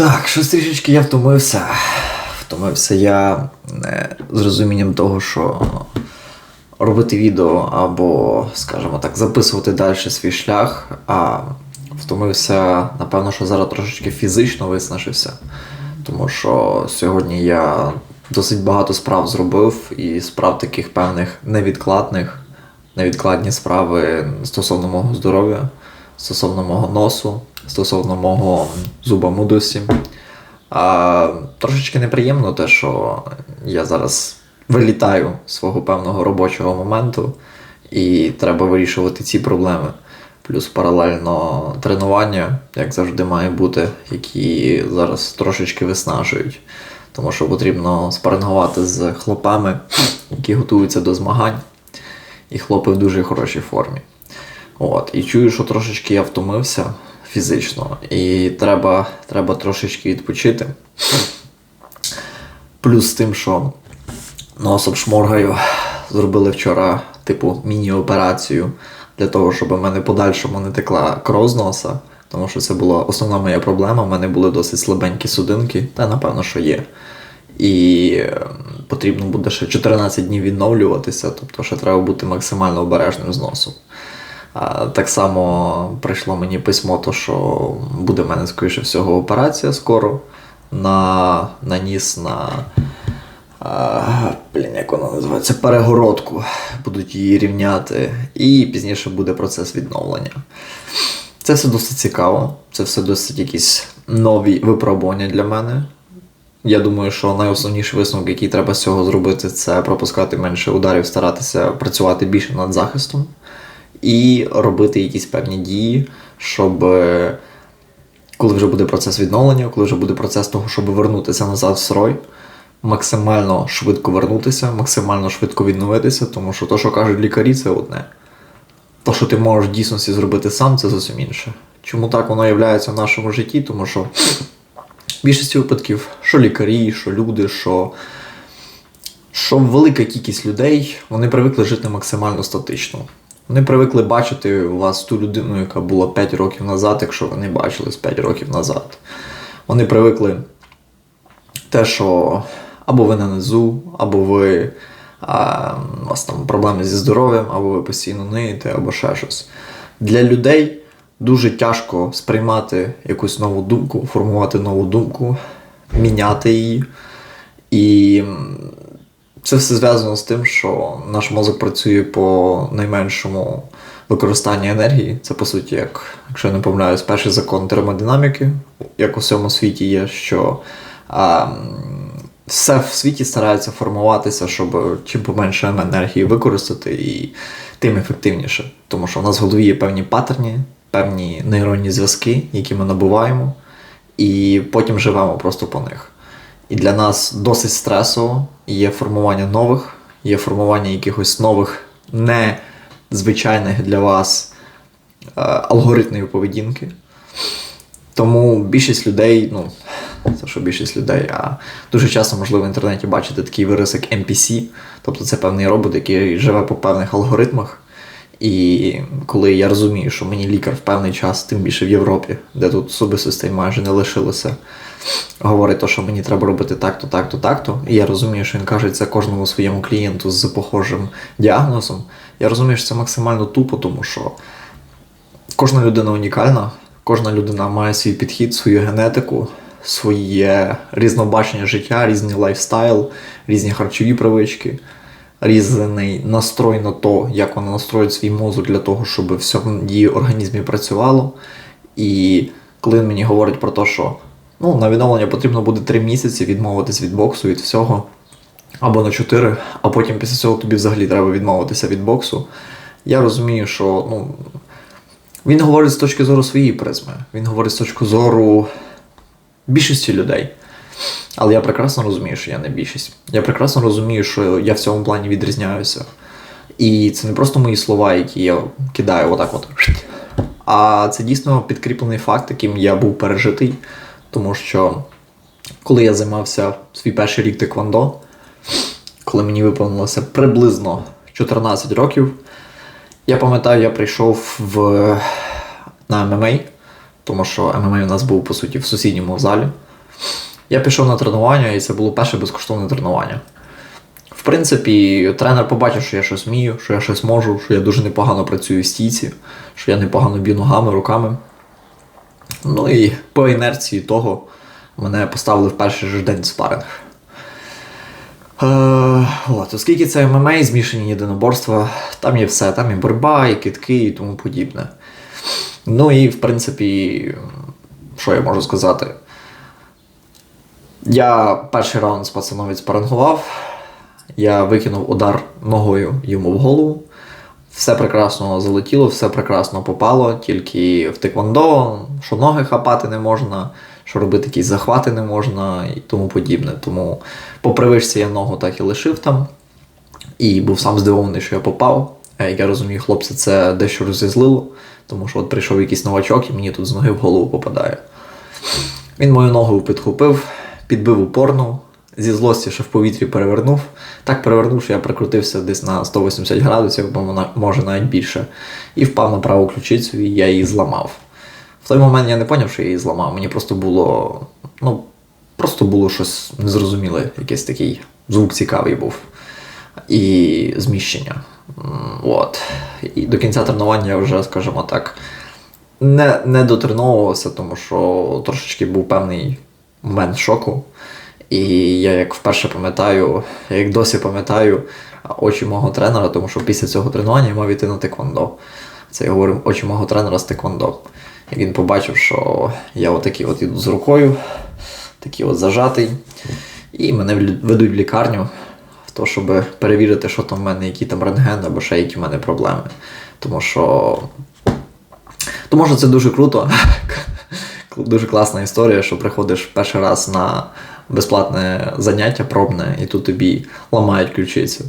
Так, щось трішечки я втомився. Втомився я не з розумінням того, що робити відео або, скажімо так, записувати далі свій шлях, а втомився, напевно, що зараз трошечки фізично виснажився. Тому що сьогодні я досить багато справ зробив, і справ таких певних невідкладних, невідкладні справи стосовно мого здоров'я, стосовно мого носу, стосовно мого зуба мудрості. А, трошечки неприємно те, що я зараз вилітаю з свого певного робочого моменту, і треба вирішувати ці проблеми. Плюс паралельно тренування, як завжди, має бути, які зараз трошечки виснажують. Тому що потрібно спарингувати з хлопами, які готуються до змагань. І хлопи в дуже хорошій формі. От, і чую, що трошечки я втомився фізично, і треба, треба трошечки відпочити. Плюс з тим, що носом шморгаю, зробили вчора, типу, міні-операцію для того, щоб в мене подальшому не текла кров з носа. Тому що це була основна моя проблема. У мене були досить слабенькі судинки, та напевно, що є. І е, потрібно буде ще 14 днів відновлюватися, тобто ще треба бути максимально обережним з носом. Так само прийшло мені письмо, то, що буде в мене, скоріше всього, операція скоро на, на ніс, на. А, блін, як вона називається? Перегородку. Будуть її рівняти. І пізніше буде процес відновлення. Це все досить цікаво. Це все досить якісь нові випробування для мене. Я думаю, що найосновніший висновок, який треба з цього зробити, це пропускати менше ударів, старатися працювати більше над захистом і робити якісь певні дії, щоб е, коли вже буде процес відновлення, коли вже буде процес того, щоб вернутися назад в строй, максимально швидко вернутися, максимально швидко відновитися, тому що то, що кажуть лікарі, це одне. То, що ти можеш в дійсності зробити сам, це зовсім інше. Чому так воно є в нашому житті? Тому що в більшості випадків, що лікарі, що люди, що що велика кількість людей, вони привикли жити максимально статично. Вони привикли бачити у вас ту людину, яка була 5 років назад, якщо вони бачились 5 років назад. Вони привикли те, що або ви на низу, або ви а, у вас там проблеми зі здоров'ям, або ви постійно ниєте, або ще щось. Для людей дуже тяжко сприймати якусь нову думку, формувати нову думку, міняти її. І це все зв'язано з тим, що наш мозок працює по найменшому використанні енергії. Це по суті, як, якщо я не помиляюсь, перший закон термодинаміки, як у всьому світі є, що а, все в світі старається формуватися, щоб чим поменше енергії використати і тим ефективніше. Тому що в нас в голові є певні паттерні, певні нейронні зв'язки, які ми набуваємо, і потім живемо просто по них. І для нас досить стресово є формування нових, є формування якихось нових, незвичайних для вас е, алгоритмів поведінки. Тому більшість людей, ну, це що більшість людей, а дуже часто, можливо, в інтернеті бачити такий вираз, як NPC, тобто це певний робот, який живе по певних алгоритмах. І коли я розумію, що мені лікар в певний час, тим більше в Європі, де тут особистостей майже не лишилося, говорить, то, що мені треба робити так-то, так-то, так-то. І я розумію, що він каже це кожному своєму клієнту з похожим діагнозом. Я розумію, що це максимально тупо, тому що кожна людина унікальна, кожна людина має свій підхід, свою генетику, своє різнобачення життя, різний лайфстайл, різні харчові привички різний настрой на то, як вона настроїть свій мозок для того, щоб все в її організмі працювало. І коли він мені говорить про те, що ну, на відновлення потрібно буде 3 місяці відмовитись від боксу, від всього, або на 4, а потім після цього тобі взагалі треба відмовитися від боксу. Я розумію, що ну, він говорить з точки зору своєї призми, він говорить з точки зору більшості людей. Але я прекрасно розумію, що я не більшість. Я прекрасно розумію, що я в цьому плані відрізняюся. І це не просто мої слова, які я кидаю отак от. А це дійсно підкріплений факт, яким я був пережитий. Тому що коли я займався свій перший рік теквондо, коли мені виповнилося приблизно 14 років, я пам'ятаю, я прийшов в, на ММА, тому що ММА у нас був по суті в сусідньому залі Я пішов на тренування, і це було перше безкоштовне тренування. В принципі, тренер побачив, що я щось вмію, що я щось можу, що я дуже непогано працюю в стійці, що я непогано б'ю ногами, руками. Ну і по інерції того мене поставили в перший же день спаринг. Е, от, оскільки це ММА, змішані єдиноборства, там є все, там і боротьба, і китки, і тому подібне. Ну і в принципі, що я можу сказати? Я перший раунд з пацаном відспарингував, я викинув удар ногою йому в голову. Все прекрасно залетіло, все прекрасно попало, тільки в теквондо, що ноги хапати не можна, що робити якісь захвати не можна і тому подібне. Тому по привичці я ногу так і лишив там. І був сам здивований, що я попав. Е, я розумію, хлопці це дещо розізлило, тому що от прийшов якийсь новачок і мені тут з ноги в голову попадає. Він мою ногу підхопив, підбив упорну, зі злості, що в повітрі перевернув. Так перевернув, що я прикрутився десь на 180 градусів, бо може навіть більше, і впав на праву ключицю, і я її зламав. В той момент я не зрозумів, що я її зламав. Мені просто було. Ну, просто було щось незрозуміле, якийсь такий звук цікавий був. І зміщення. От. І до кінця тренування я вже, скажімо так, не, не дотреновувався, тому що трошечки був певний момент шоку. І я як вперше пам'ятаю, як досі пам'ятаю очі мого тренера, тому що після цього тренування я мав йти на теквондо. Це я говорю очі мого тренера з теквондо. Як він побачив, що я отакий от іду з рукою, такий от зажатий, і мене ведуть в лікарню, в то, щоб перевірити, що там в мене, які там рентген або ще які в мене проблеми. Тому що тому що це дуже круто. Дуже класна історія, що приходиш перший раз на безплатне заняття пробне, і тут тобі ламають ключицю.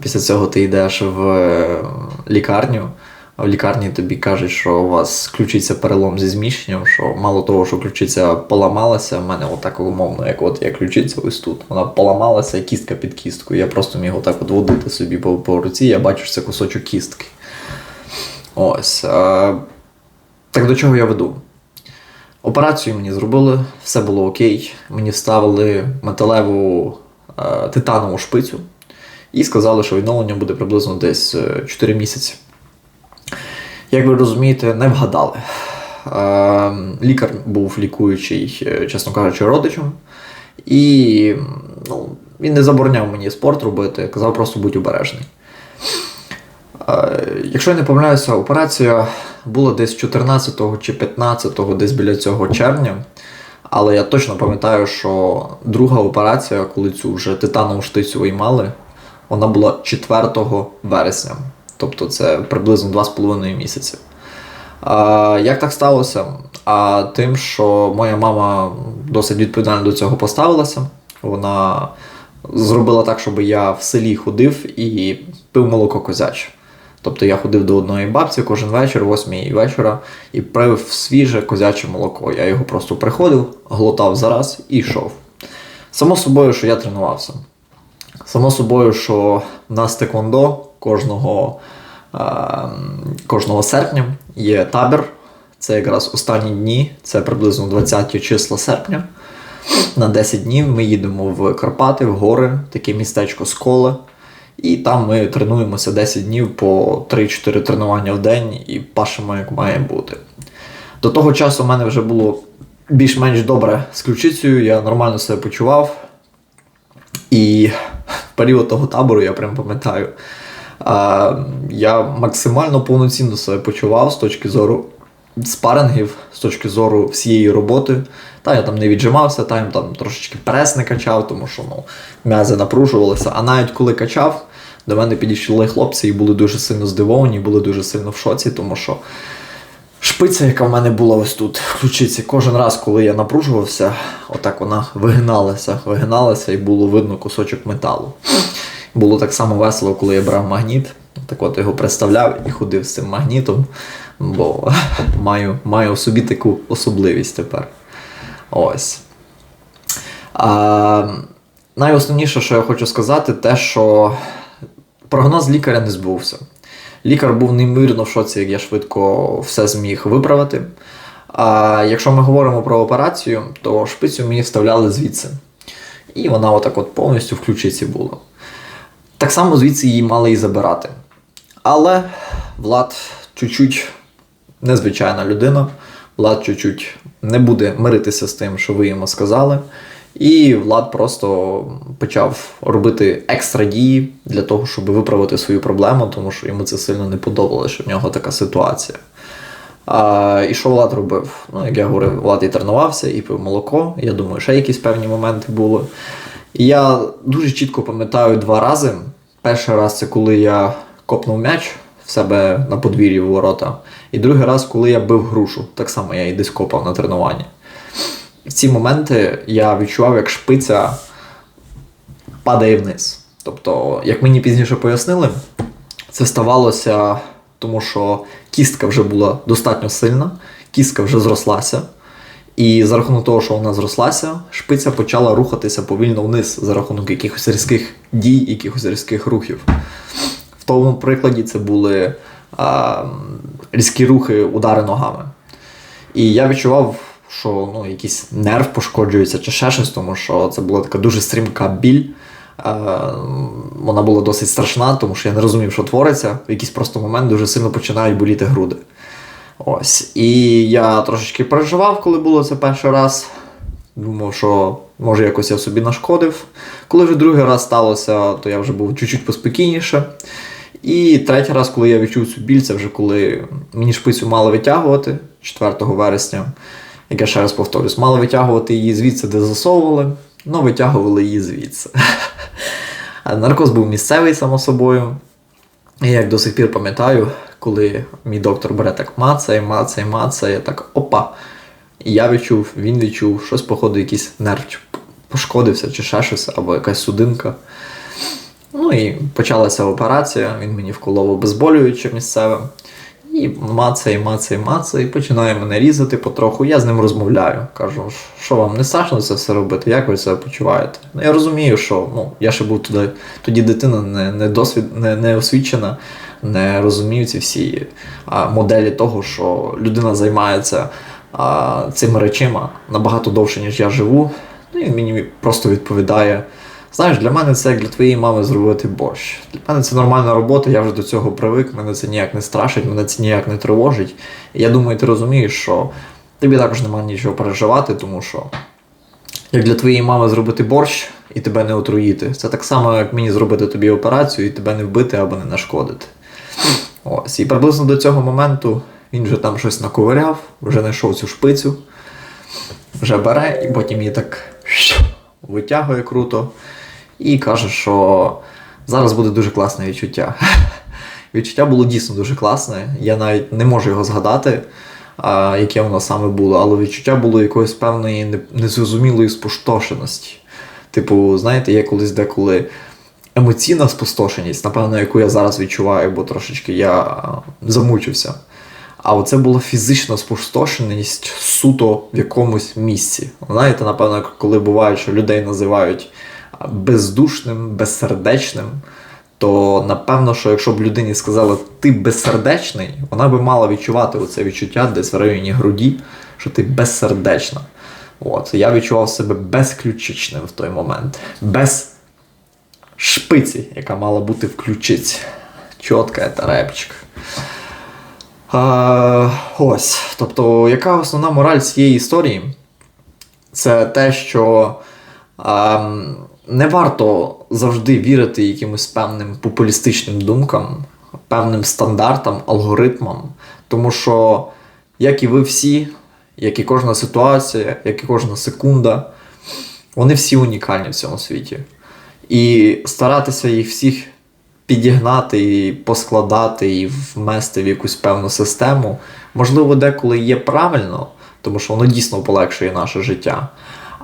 Після цього ти йдеш в е, лікарню, а в лікарні тобі кажуть, що у вас ключиця перелом зі зміщенням, що мало того, що ключиця поламалася, в мене отак умовно, як от є ключиця ось тут. Вона поламалася, кістка під кісткою. Я просто міг отак от водити собі по, по руці, я бачу, це кусочок кістки. Ось. Е, так до чого я веду? Операцію мені зробили, все було окей. Мені вставили металеву е, титанову шпицю і сказали, що відновлення буде приблизно десь е, 4 місяці. Як ви розумієте, не вгадали. Е, лікар був лікуючий, е, чесно кажучи, родичем. І ну, він не забороняв мені спорт робити, казав просто будь обережний. Якщо я не помиляюся, операція була десь 14 чи 15, десь біля цього червня. Але я точно пам'ятаю, що друга операція, коли цю вже титанову штицю виймали, вона була 4 вересня. Тобто це приблизно 2,5 місяці. А, як так сталося? А тим, що моя мама досить відповідально до цього поставилася. Вона зробила так, щоб я в селі ходив і пив молоко козяче. Тобто я ходив до одної бабці кожен вечір, 8 вечора, і пив свіже козяче молоко. Я його просто приходив, глотав зараз і йшов. Само собою, що я тренувався. Само собою, що в нас теквондо кожного, е, кожного серпня є табір. Це якраз останні дні, це приблизно 20 числа серпня. На 10 днів ми їдемо в Карпати, в гори, таке містечко Сколе. І там ми тренуємося 10 днів по 3-4 тренування в день і пашемо, як має бути. До того часу в мене вже було більш-менш добре з ключицею, я нормально себе почував. І в період того табору, я прям пам'ятаю, я максимально повноцінно себе почував з точки зору спарингів, з точки зору всієї роботи. Та я там не віджимався, та я там трошечки прес не качав, тому що ну, м'язи напружувалися. А навіть коли качав, до мене підійшли хлопці і були дуже сильно здивовані, були дуже сильно в шоці, тому що шпиця, яка в мене була ось тут, в ключиці, кожен раз, коли я напружувався, отак вона вигиналася, вигиналася і було видно кусочок металу. Було так само весело, коли я брав магніт. Так от його представляв і ходив з цим магнітом, бо маю, маю в собі таку особливість тепер. Ось. А, найосновніше, що я хочу сказати, те, що прогноз лікаря не збувся. Лікар був неймовірно в шоці, як я швидко все зміг виправити. А якщо ми говоримо про операцію, то шпицю мені вставляли звідси. І вона отак от повністю в ключиці була. Так само звідси її мали і забирати. Але Влад чуть-чуть незвичайна людина. Влад чуть-чуть не буде миритися з тим, що ви йому сказали. І Влад просто почав робити екстра дії для того, щоб виправити свою проблему, тому що йому це сильно не подобалося, що в нього така ситуація. А, І що Влад робив? Ну, як я говорив, Влад і тренувався, і пив молоко. Я думаю, ще якісь певні моменти були. І я дуже чітко пам'ятаю два рази. Перший раз це коли я копнув м'яч в себе на подвір'ї в ворота. І другий раз, коли я бив грушу. Так само я і десь копав на тренуванні. В ці моменти я відчував, як шпиця падає вниз. Тобто, як мені пізніше пояснили, це ставалося тому, що кістка вже була достатньо сильна, кістка вже зрослася. І за рахунок того, що вона зрослася, шпиця почала рухатися повільно вниз за рахунок якихось різких дій, якихось різких рухів. В тому прикладі це були а, різкі рухи, удари ногами. І я відчував, що ну, якийсь нерв пошкоджується чи ще щось, тому що це була така дуже стрімка біль. Е, Вона була досить страшна, тому що я не розумів, що твориться. В якийсь просто момент дуже сильно починають боліти груди. Ось. І я трошечки переживав, коли було це перший раз. Думав, що може якось я собі нашкодив. Коли вже другий раз сталося, то я вже був чуть-чуть поспокійніше. І третій раз, коли я відчув цю біль, це вже коли мені шпицю мали витягувати 4 вересня. Як я ще раз повторюсь, мали витягувати її звідси, де засовували, але витягували її звідси. Наркоз був місцевий, само собою. І як до сих пір пам'ятаю, коли мій доктор бере так мацає, мацає, мацає, так опа. І я відчув, він відчув, щось, походу, якийсь нерв пошкодився, чи ще щось, або якась судинка. Ну і почалася операція, він мені вколов обезболююче місцеве. І мацає, мацає, мацає, і починає мене різати потроху. Я з ним розмовляю. Кажу, що вам не страшно це все робити, як ви себе почуваєте? Ну, Я розумію, що ну, я ще був туди, тоді дитина не не, досвід, не, не освічена, не розумію ці всі а, моделі того, що людина займається а, цими речима набагато довше, ніж я живу. Ну, і мені просто відповідає. Знаєш, для мене це як для твоєї мами зробити борщ. Для мене це нормальна робота, я вже до цього привик, мене це ніяк не страшить, мене це ніяк не тривожить. І я думаю, ти розумієш, що тобі також немає нічого переживати, тому що як для твоєї мами зробити борщ і тебе не отруїти, це так само, як мені зробити тобі операцію і тебе не вбити або не нашкодити. Ось. І приблизно до цього моменту він вже там щось наковиряв, вже знайшов цю шпицю, вже бере і потім її так витягує круто. І каже, що зараз буде дуже класне відчуття. Відчуття було дійсно дуже класне. Я навіть не можу його згадати, яке воно саме було, але відчуття було якоїсь певної незрозумілої спустошеності. Типу, знаєте, є колись деколи емоційна спустошеність, напевно, яку я зараз відчуваю, бо трошечки я замучився. А оце була фізична спустошеність суто в якомусь місці. Знаєте, напевно, коли буває, що людей називають бездушним, безсердечним, то напевно, що якщо б людині сказали, ти безсердечний, вона би мала відчувати оце відчуття десь в районі груді, що ти безсердечна. От, Я відчував себе безключичним в той момент, без шпиці, яка мала бути в ключиці. Чотка та репчик. А, Ось. Тобто, яка основна мораль цієї історії? Це те, що а, не варто завжди вірити якимось певним популістичним думкам, певним стандартам, алгоритмам. Тому що, як і ви всі, як і кожна ситуація, як і кожна секунда, вони всі унікальні в цьому світі. І старатися їх всіх підігнати і поскладати і вмести в якусь певну систему, можливо, деколи є правильно, тому що воно дійсно полегшує наше життя.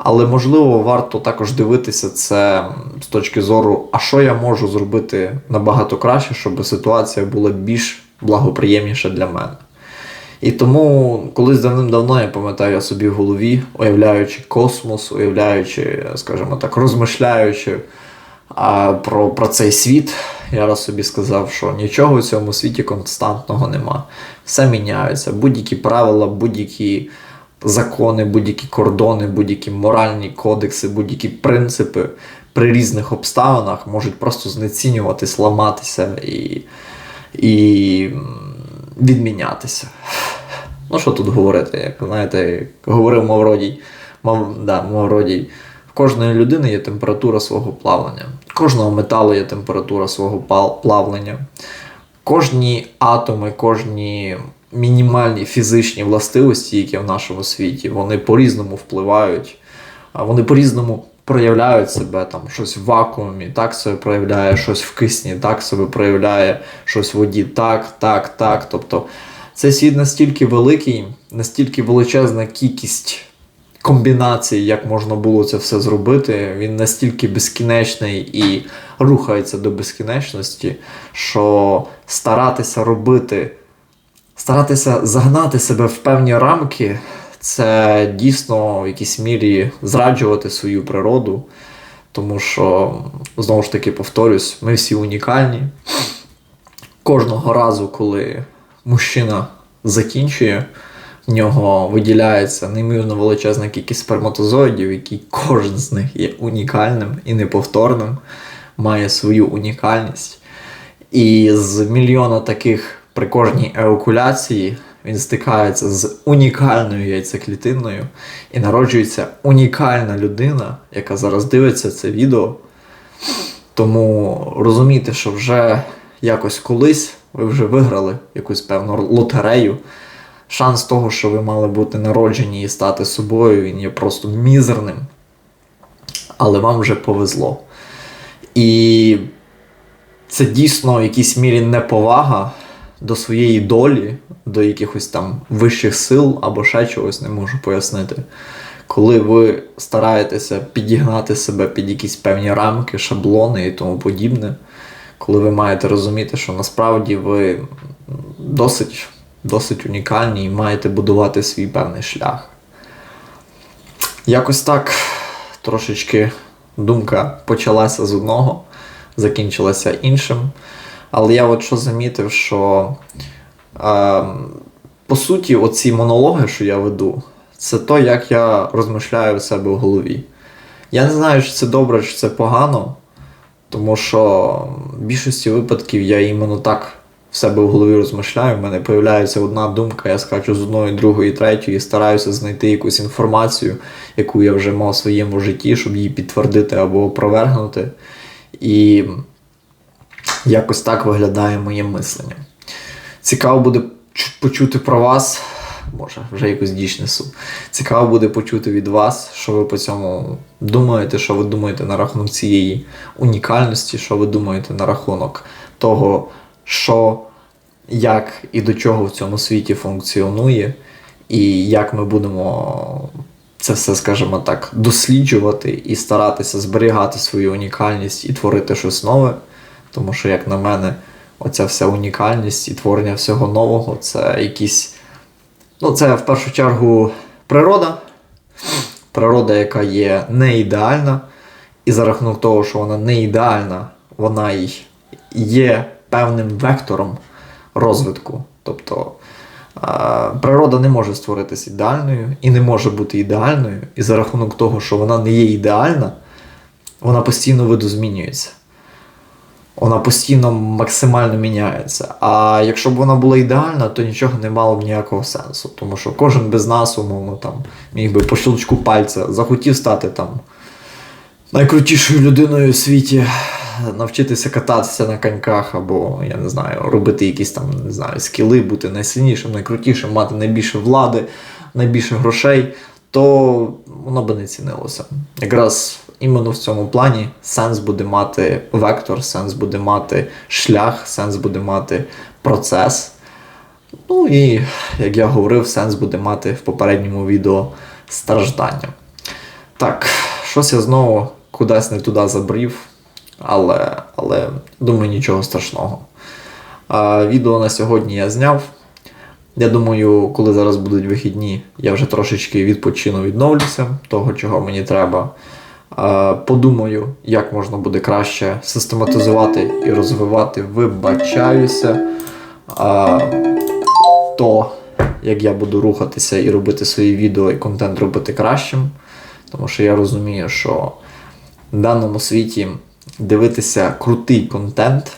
Але можливо варто також дивитися це з точки зору, а що я можу зробити набагато краще, щоб ситуація була більш благоприємніша для мене. І тому колись давним-давно я пам'ятаю собі в голові, уявляючи космос, уявляючи, скажімо так, розмишляючи а, про, про цей світ, я раз собі сказав, що нічого в цьому світі константного нема. Все міняється, будь-які правила, будь-які закони, будь-які кордони, будь-які моральні кодекси, будь-які принципи при різних обставинах можуть просто знецінюватись, ламатися і, і відмінятися. Ну, що тут говорити? Як знаєте, говорив Мавродій, Мав, да, Мавродій, в кожної людини є температура свого плавлення, кожного металу є температура свого плавлення. Кожні атоми, кожні мінімальні фізичні властивості, які в нашому світі, вони по-різному впливають, вони по-різному проявляють себе там щось в вакуумі, так себе проявляє щось в кисні, так себе проявляє щось в воді, так, так, так. Тобто цей світ настільки великий, настільки величезна кількість комбінацій, як можна було це все зробити. Він настільки безкінечний і рухається до безкінечності, що старатися робити, старатися загнати себе в певні рамки, це дійсно в якійсь мірі зраджувати свою природу. Тому що, знову ж таки, повторюсь, ми всі унікальні. Кожного разу, коли мужчина закінчує, в нього виділяється неймовірно величезна кількість сперматозоїдів, які кожен з них є унікальним і неповторним, має свою унікальність. І з мільйона таких при кожній еокуляції він стикається з унікальною яйцеклітиною і народжується унікальна людина, яка зараз дивиться це відео. Тому розумійте, що вже якось колись ви вже виграли якусь певну лотерею. Шанс того, що ви мали бути народжені і стати собою, він є просто мізерним. Але вам вже повезло. І це дійсно в якійсь мірі неповага до своєї долі, до якихось там вищих сил або ще чогось не можу пояснити. Коли ви стараєтеся підігнати себе під якісь певні рамки, шаблони і тому подібне, коли ви маєте розуміти, що насправді ви досить, досить унікальні і маєте будувати свій певний шлях. Якось так трошечки думка почалася з одного, закінчилася іншим. Але я от що замітив, що е, по суті, оці монологи, що я веду, це то, як я розмишляю у себе в голові. Я не знаю, чи це добре, чи це погано, тому що в більшості випадків я іменно так в себе в голові розмишляю. В мене з'являється одна думка, я скачу з одної, другої, третьої стараюся знайти якусь інформацію, яку я вже мав в своєму житті, щоб її підтвердити або опровергнути. І якось так виглядає моє мислення. Цікаво буде почути про вас. Може, вже якусь діч несу. Цікаво буде почути від вас, що ви по цьому думаєте, що ви думаєте на рахунок цієї унікальності, що ви думаєте на рахунок того, що, як і до чого в цьому світі функціонує, і як ми будемо це все, скажімо так, досліджувати і старатися зберігати свою унікальність і творити щось нове. Тому що, як на мене, оця вся унікальність і творення всього нового це якісь. Ну, це в першу чергу природа. Природа, яка є не ідеальна, і за рахунок того, що вона не ідеальна, вона й є певним вектором розвитку. Тобто природа не може створитися ідеальною і не може бути ідеальною. І за рахунок того, що вона не є ідеальна, вона постійно видозмінюється. Вона постійно максимально міняється. А якщо б вона була ідеальна, то нічого не мало б ніякого сенсу. Тому що кожен без нас, умовно, там, міг би по щелчку пальця захотів стати там найкрутішою людиною у світі, навчитися кататися на коньках, або, я не знаю, робити якісь там, не знаю, скіли, бути найсильнішим, найкрутішим, мати найбільше влади, найбільше грошей, то воно би не цінилося. Якраз іменно в цьому плані сенс буде мати вектор, сенс буде мати шлях, сенс буде мати процес. Ну і, як я говорив, сенс буде мати в попередньому відео страждання. Так, щось я знову кудись не туди забрів, але, але думаю, нічого страшного. А, відео на сьогодні я зняв. Я думаю, коли зараз будуть вихідні, я вже трошечки відпочину, відновлюся того, чого мені треба. Подумаю, як можна буде краще систематизувати і розвивати, вибачаюся. То як я буду рухатися і робити свої відео і контент робити кращим. Тому що я розумію, що в даному світі дивитися крутий контент.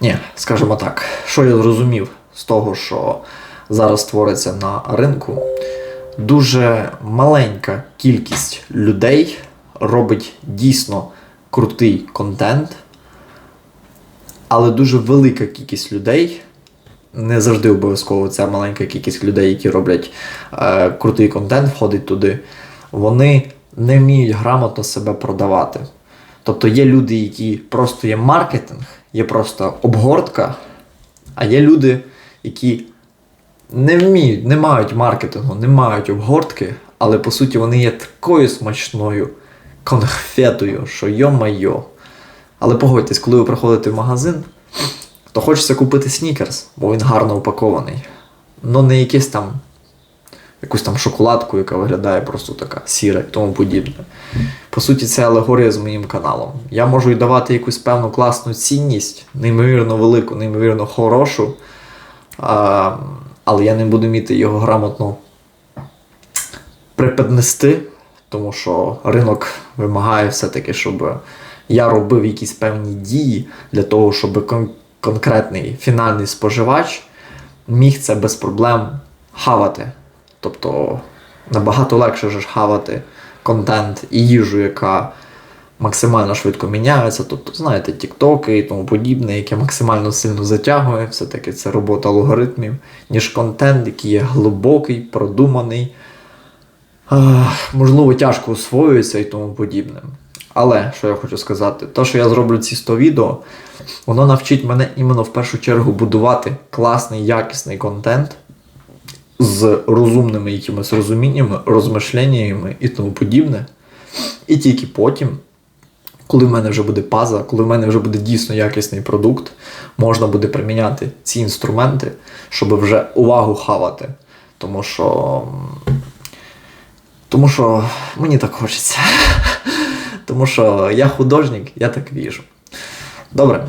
Ні, скажімо так, що я зрозумів з того, що зараз твориться на ринку, дуже маленька кількість людей робить дійсно крутий контент, але дуже велика кількість людей. Не завжди обов'язково ця маленька кількість людей, які роблять е, крутий контент, входить туди. Вони не вміють грамотно себе продавати. Тобто є люди, які просто є маркетинг, є просто обгортка, а є люди, які не вміють, не мають маркетингу, не мають обгортки, але по суті вони є такою смачною конфетою, що йо-майо. Але погодьтесь, коли ви приходите в магазин, то хочеться купити снікерс, бо він гарно упакований. Ну не якийсь там якусь там шоколадку, яка виглядає просто така сіра і тому подібне. По суті, це алегорія з моїм каналом. Я можу й давати якусь певну класну цінність, неймовірно велику, неймовірно хорошу, а, але я не буду вміти його грамотно преподнести, тому що ринок вимагає все-таки, щоб я робив якісь певні дії для того, щоб кон- конкретний фінальний споживач міг це без проблем хавати. Тобто набагато легше ж хавати контент і їжу, яка максимально швидко міняється. Тобто, знаєте, тіктоки і тому подібне, яке максимально сильно затягує, все-таки це робота алгоритмів, ніж контент, який є глибокий, продуманий, можливо, тяжко освоюється і тому подібне. Але що я хочу сказати, те, що я зроблю ці 100 відео, воно навчить мене іменно в першу чергу будувати класний, якісний контент з розумними якимись розуміннями, розмишленнями і тому подібне. І тільки потім, коли в мене вже буде паза, коли в мене вже буде дійсно якісний продукт, можна буде приміняти ці інструменти, щоб вже увагу хавати. Тому що. Тому що мені так хочеться. Тому що я художник, я так віжу. Добре,